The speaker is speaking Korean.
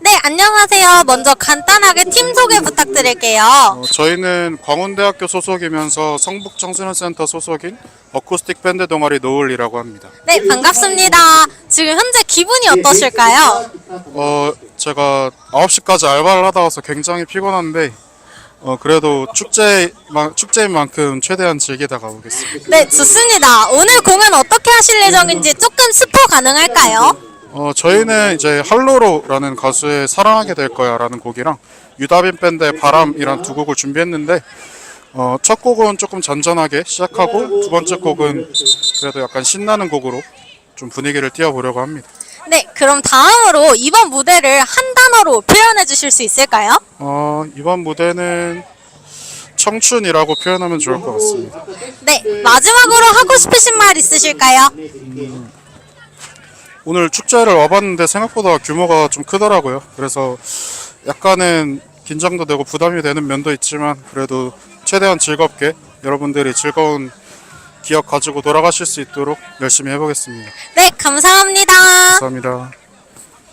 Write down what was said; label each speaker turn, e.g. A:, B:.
A: 네, 안녕하세요. 먼저 간단하게 팀 소개 부탁드릴게요.
B: 어, 저희는 광운대학교 소속이면서 성북 청소년센터 소속인 어쿠스틱 밴드 동아리 노을이라고 합니다.
A: 네, 반갑습니다. 지금 현재 기분이 어떠실까요?
B: 어, 제가 9시까지 알바를 하다 와서 굉장히 피곤한데 어, 그래도 축제 축제인 만큼 최대한 즐기다 가보겠습니다.
A: 네, 좋습니다. 오늘 공연 어떻게 하실 예정인지 조금 스포 가능할까요?
B: 어, 저희는 이제 할로로라는 가수의 사랑하게 될 거야라는 곡이랑 유다빈 밴드의 바람이란 두 곡을 준비했는데 어, 첫 곡은 조금 잔잔하게 시작하고 두 번째 곡은 그래도 약간 신나는 곡으로 좀 분위기를 띄워보려고 합니다.
A: 네, 그럼 다음으로 이번 무대를 한 단어로 표현해 주실 수 있을까요?
B: 어, 이번 무대는 청춘이라고 표현하면 좋을 것 같습니다.
A: 네, 마지막으로 하고 싶으신 말 있으실까요?
B: 오늘 축제를 와봤는데 생각보다 규모가 좀 크더라고요. 그래서 약간은 긴장도 되고 부담이 되는 면도 있지만 그래도 최대한 즐겁게 여러분들이 즐거운 기억 가지고 돌아가실 수 있도록 열심히 해보겠습니다.
A: 네, 감사합니다.
B: 감사합니다.